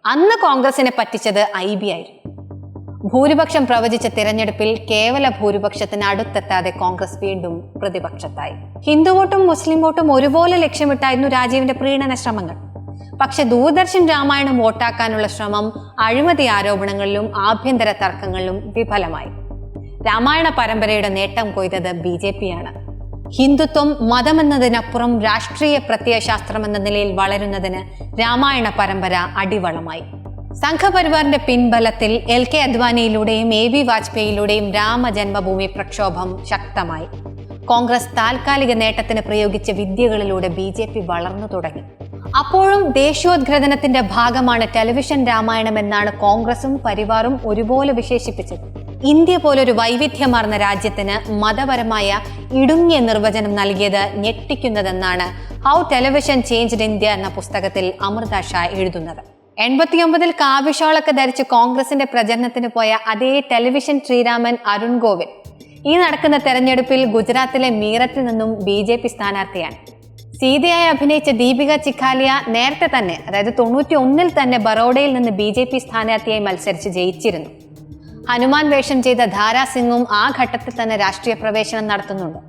അന്ന് കോൺഗ്രസിനെ പറ്റിച്ചത് ഐ ബി ആയിരുന്നു. ഭൂരിപക്ഷം പ്രവചിച്ച തിരഞ്ഞെടുപ്പിൽ കേവല ഭൂരിപക്ഷത്തിന് അടുത്തെത്താതെ കോൺഗ്രസ് വീണ്ടും പ്രതിപക്ഷത്തായി. ഹിന്ദു വോട്ടും മുസ്ലിം വോട്ടും ഒരുപോലെ ലക്ഷ്യമിട്ടായിരുന്നു രാജീവിന്റെ പ്രീണന ശ്രമങ്ങൾ. പക്ഷെ ദൂരദർശൻ രാമായണം വോട്ടാക്കാനുള്ള ശ്രമം അഴിമതി ആരോപണങ്ങളിലും ആഭ്യന്തര തർക്കങ്ങളിലും വിഫലമായി. രാമായണ പരമ്പരയുടെ നേട്ടം കൊയ്തത് ബി ജെ പിയാണ്. ഹിന്ദുത്വം മതമെന്നതിനപ്പുറം രാഷ്ട്രീയ പ്രത്യയശാസ്ത്രം എന്ന നിലയിൽ വളരുന്നതിന് രാമായണ പരമ്പര അടിവളമായി. സംഘപരിവാറിന്റെ പിൻബലത്തിൽ എൽ കെ അദ്വാനിയിലൂടെയും എ ബി വാജ്പേയിലൂടെയും രാമജന്മഭൂമി പ്രക്ഷോഭം ശക്തമായി. കോൺഗ്രസ് താൽക്കാലിക നേട്ടത്തിന് പ്രയോഗിച്ച വിദ്യകളിലൂടെ ബി വളർന്നു തുടങ്ങി. അപ്പോഴും ദേശീയോദ്ഗ്രഥനത്തിന്റെ ഭാഗമാണ് ടെലിവിഷൻ രാമായണം എന്നാണ് കോൺഗ്രസും പരിവാറും ഒരുപോലെ വിശേഷിപ്പിച്ചത്. ഇന്ത്യ പോലൊരു വൈവിധ്യമാർന്ന രാജ്യത്തിന് മതപരമായ ഇടുങ്ങിയ നിർവചനം നൽകിയത് ഞെട്ടിക്കുന്നതെന്നാണ് ഹൗ ടെലിവിഷൻ ചേഞ്ച്ഡ് ഇന്ത്യ എന്ന പുസ്തകത്തിൽ അമൃത ഷാ എഴുതുന്നത്. എൺപത്തിയൊമ്പതിൽ കാവിഷോളൊക്കെ ധരിച്ച് കോൺഗ്രസിന്റെ പ്രചരണത്തിന് പോയ അതേ ടെലിവിഷൻ ശ്രീരാമൻ അരുൺ ഗോവിൽ ഈ നടക്കുന്ന തെരഞ്ഞെടുപ്പിൽ ഗുജറാത്തിലെ മീററ്റിൽ നിന്നും ബി സ്ഥാനാർത്ഥിയാണ്. സീതയായി അഭിനയിച്ച ദീപിക ചിഖാലിയ നേരത്തെ തന്നെ അതായത് തൊണ്ണൂറ്റി ഒന്നിൽ തന്നെ ബറോഡയിൽ നിന്ന് ബി ജെ പി സ്ഥാനാർത്ഥിയായി മത്സരിച്ച് ജയിച്ചിരുന്നു. ഹനുമാൻ വേഷം ചെയ്ത ധാരാ സിംഗും ആ ഘട്ടത്തിൽ തന്നെ രാഷ്ട്രീയ പ്രവേശനം നടത്തുന്നുണ്ട്.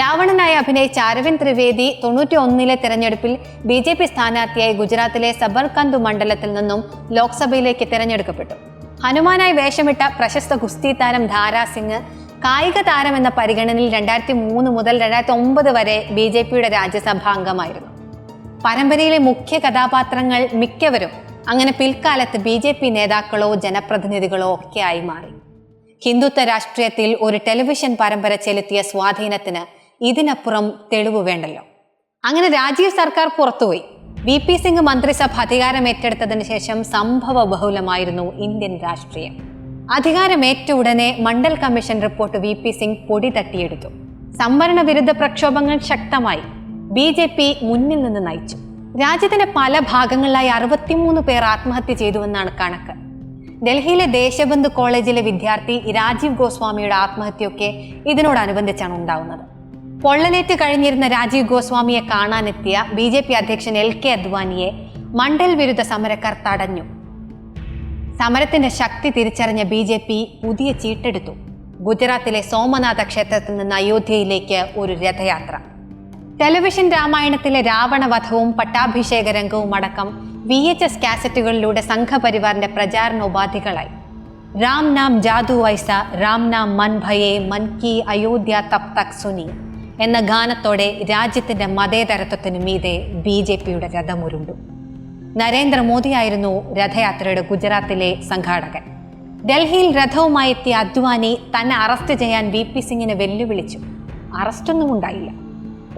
രാവണനായി അഭിനയിച്ച അരവിന്ദ് ത്രിവേദി തൊണ്ണൂറ്റി ഒന്നിലെ തെരഞ്ഞെടുപ്പിൽ ബി ജെ പി സ്ഥാനാർത്ഥിയായി ഗുജറാത്തിലെ സബർകന്ത് മണ്ഡലത്തിൽ നിന്നും ലോക്സഭയിലേക്ക് തിരഞ്ഞെടുക്കപ്പെട്ടു. ഹനുമാനായി വേഷമിട്ട പ്രശസ്ത ഗുസ്തി താരം ധാരാ സിംഗ് കായിക താരം എന്ന പരിഗണനയിൽ രണ്ടായിരത്തി മൂന്ന് മുതൽ രണ്ടായിരത്തി ഒമ്പത് വരെ ബി ജെ പിയുടെ രാജ്യസഭാ അംഗമായിരുന്നു പരമ്പരയിലെ മുഖ്യ കഥാപാത്രങ്ങൾ മിക്കവരും അങ്ങനെ പിൽക്കാലത്ത് ബി ജെ പി നേതാക്കളോ ജനപ്രതിനിധികളോ ആയി മാറി. ഹിന്ദുത്വ രാഷ്ട്രീയത്തിൽ ഒരു ടെലിവിഷൻ പരമ്പര ചെലുത്തിയ സ്വാധീനത്തിന് ഇതിനപ്പുറം തെളിവ് വേണ്ടല്ലോ. അങ്ങനെ രാജീവ് സർക്കാർ പുറത്തുപോയി. വി പി സിംഗ് മന്ത്രിസഭ അധികാരമേറ്റെടുത്തതിന് ശേഷം സംഭവ ബഹുലമായിരുന്നു ഇന്ത്യൻ രാഷ്ട്രീയം. അധികാരമേറ്റ ഉടനെ Mandal commission report V P Singh പൊടി തട്ടിയെടുത്തു. സംവരണ വിരുദ്ധ പ്രക്ഷോഭങ്ങൾ ശക്തമായി ബി ജെ പി മുന്നിൽ നിന്ന് നയിച്ചു. രാജ്യത്തിന്റെ പല ഭാഗങ്ങളിലായി അറുപത്തിമൂന്ന് പേർ ആത്മഹത്യ ചെയ്തുവെന്നാണ് കണക്ക്. ഡൽഹിയിലെ ദേശബന്ധു കോളേജിലെ വിദ്യാർത്ഥി രാജീവ് ഗോസ്വാമിയുടെ ആത്മഹത്യയൊക്കെ ഇതിനോടനുബന്ധിച്ചാണ് ഉണ്ടാവുന്നത്. പൊള്ളലേറ്റ് കഴിഞ്ഞിരുന്ന രാജീവ് ഗോസ്വാമിയെ കാണാനെത്തിയ ബി ജെ പി അധ്യക്ഷൻ എൽ കെ അദ്വാനിയെ മണ്ഡൽ വിരുദ്ധ സമരക്കാർ തടഞ്ഞു. സമരത്തിന്റെ ശക്തി തിരിച്ചറിഞ്ഞ ബി ജെ പി പുതിയ ചീട്ടെടുത്തു. ഗുജറാത്തിലെ സോമനാഥ ക്ഷേത്രത്തിൽ നിന്ന് അയോധ്യയിലേക്ക് ഒരു രഥയാത്ര. ടെലിവിഷൻ രാമായണത്തിലെ രാവണവധവും പട്ടാഭിഷേക രംഗവും അടക്കം വി എച്ച് എസ് കാസറ്റുകളിലൂടെ സംഘപരിവാറിന്റെ പ്രചാരണോപാധികളായി രാം നാം ജാദു വൈസ രാം നാം മൻ ഭയേ മൻ കി അയോധ്യ തപ് തക് സുനി എന്ന ഗാനത്തോടെ രാജ്യത്തിന്റെ മതേതരത്വത്തിനു മീതെ ബി ജെ പിയുടെ രഥമുരുണ്ടു. നരേന്ദ്രമോദിയായിരുന്നു രഥയാത്രയുടെ ഗുജറാത്തിലെ സംഘാടകൻ. ഡൽഹിയിൽ രഥവുമായി എത്തിയ അദ്വാനി തന്നെ അറസ്റ്റ് ചെയ്യാൻ വി പി സിംഗിനെ വെല്ലുവിളിച്ചു. അറസ്റ്റൊന്നും ഉണ്ടായില്ല.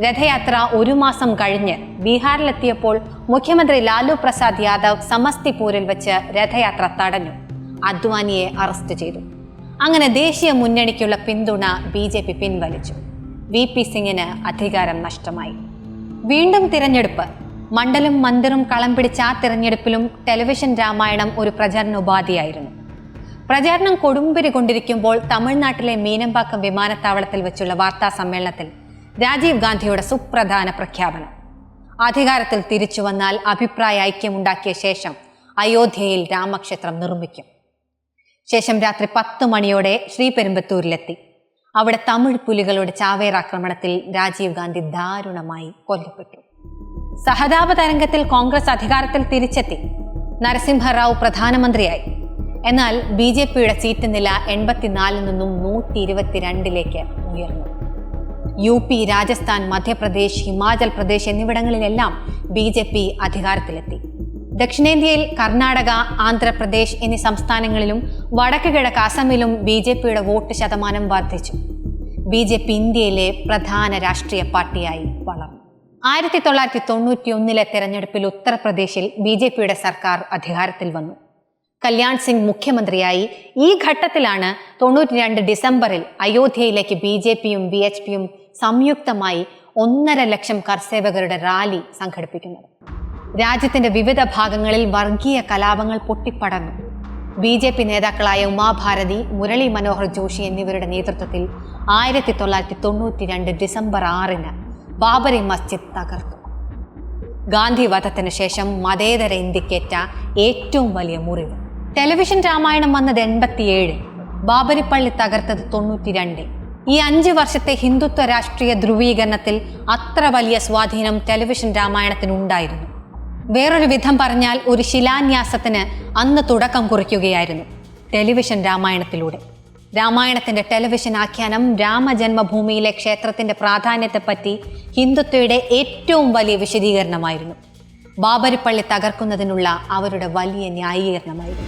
രഥയാത്ര ഒരു മാസം കഴിഞ്ഞ് ബീഹാറിലെത്തിയപ്പോൾ മുഖ്യമന്ത്രി ലാലു പ്രസാദ് യാദവ് സമസ്തിപൂരിൽ വെച്ച് രഥയാത്ര തടഞ്ഞു. അദ്വാനിയെ അറസ്റ്റ് ചെയ്തു. അങ്ങനെ ദേശീയ മുന്നണിക്കുള്ള പിന്തുണ ബി ജെ പി പിൻവലിച്ചു. വി പി സിംഗിന് അധികാരം നഷ്ടമായി. വീണ്ടും തിരഞ്ഞെടുപ്പ്. മണ്ഡലം മന്ദിറും കളം പിടിച്ച ആ തിരഞ്ഞെടുപ്പിലും ടെലിവിഷൻ രാമായണം ഒരു പ്രചരണോപാധിയായിരുന്നു പ്രചാരണം കൊടുമ്പിരി കൊണ്ടിരിക്കുമ്പോൾ തമിഴ്നാട്ടിലെ മീനമ്പാക്കം വിമാനത്താവളത്തിൽ വെച്ചുള്ള വാർത്താ സമ്മേളനത്തിൽ രാജീവ് ഗാന്ധിയുടെ സുപ്രധാന പ്രഖ്യാപനം. അധികാരത്തിൽ തിരിച്ചു വന്നാൽ അഭിപ്രായ ഐക്യമുണ്ടാക്കിയ ശേഷം അയോധ്യയിൽ രാമക്ഷേത്രം നിർമ്മിക്കും. ശേഷം രാത്രി പത്ത് മണിയോടെ ശ്രീപെരുമ്പത്തൂരിലെത്തി. അവിടെ തമിഴ് പുലികളുടെ ചാവേറാക്രമണത്തിൽ രാജീവ് ഗാന്ധി ദാരുണമായി കൊല്ലപ്പെട്ടു. സഹതാപ തരംഗത്തിൽ കോൺഗ്രസ് അധികാരത്തിൽ തിരിച്ചെത്തി. നരസിംഹറാവു പ്രധാനമന്ത്രിയായി. എന്നാൽ ബി ജെ പിയുടെ സീറ്റ് നില എൺപത്തിനാലിൽ നിന്നും നൂറ്റി ഇരുപത്തിരണ്ടിലേക്ക് ഉയർന്നു. യു പി രാജസ്ഥാൻ മധ്യപ്രദേശ് ഹിമാചൽ പ്രദേശ് എന്നിവിടങ്ങളിലെല്ലാം ബി ജെ പി അധികാരത്തിലെത്തി. ദക്ഷിണേന്ത്യയിൽ കർണാടക ആന്ധ്രാപ്രദേശ് എന്നീ സംസ്ഥാനങ്ങളിലും വടക്ക് കിഴക്ക് അസമിലും ബി ജെ പിയുടെ വോട്ട് ശതമാനം വർദ്ധിച്ചു. ബി ജെ പി ഇന്ത്യയിലെ പ്രധാന രാഷ്ട്രീയ പാർട്ടിയായി വളർന്നു. ആയിരത്തി തൊള്ളായിരത്തി തൊണ്ണൂറ്റി ഒന്നിലെ തെരഞ്ഞെടുപ്പിൽ ഉത്തർപ്രദേശിൽ ബി ജെ പിയുടെ സർക്കാർ അധികാരത്തിൽ വന്നു. കല്യാൺ സിംഗ് മുഖ്യമന്ത്രിയായി ഈ ഘട്ടത്തിലാണ് തൊണ്ണൂറ്റി രണ്ട് ഡിസംബറിൽ അയോധ്യയിലേക്ക് ബി ജെ പിയും ബി എച്ച് പിയും സംയുക്തമായി ഒന്നര ലക്ഷം കർസേവകരുടെ റാലി സംഘടിപ്പിക്കുന്നത്. രാജ്യത്തിന്റെ വിവിധ ഭാഗങ്ങളിൽ വർഗീയ കലാപങ്ങൾ പൊട്ടിപ്പടർന്നു. ബി ജെ പി നേതാക്കളായ ഉമാഭാരതി മുരളി മനോഹർ ജോഷി എന്നിവരുടെ നേതൃത്വത്തിൽ ആയിരത്തി തൊള്ളായിരത്തി തൊണ്ണൂറ്റി രണ്ട് ഡിസംബർ ആറിന് ബാബറി മസ്ജിദ് തകർത്തു ഗാന്ധി വധത്തിന് ശേഷം മതേതര ഇന്ത്യക്കേറ്റ ഏറ്റവും വലിയ മുറിവ്. ടെലിവിഷൻ രാമായണം വന്നത് എൺപത്തിയേഴ് ബാബരിപ്പള്ളി തകർത്തത് തൊണ്ണൂറ്റി രണ്ടിൽ ഈ അഞ്ച് വർഷത്തെ ഹിന്ദുത്വ രാഷ്ട്രീയ ധ്രുവീകരണത്തിൽ അത്ര വലിയ സ്വാധീനം ടെലിവിഷൻ രാമായണത്തിനുണ്ടായിരുന്നു വേറൊരു വിധം പറഞ്ഞാൽ ഒരു ശിലാന്യാസത്തിന് അന്ന് തുടക്കം കുറിക്കുകയായിരുന്നു ടെലിവിഷൻ രാമായണത്തിലൂടെ. രാമായണത്തിന്റെ ടെലിവിഷൻ ആഖ്യാനം രാമജന്മഭൂമിയിലെ ക്ഷേത്രത്തിന്റെ പ്രാധാന്യത്തെപ്പറ്റി ഹിന്ദുത്വയുടെ ഏറ്റവും വലിയ വിശദീകരണമായിരുന്നു. ബാബരിപ്പള്ളി തകർക്കുന്നതിനുള്ള അവരുടെ വലിയ ന്യായീകരണമായിരുന്നു.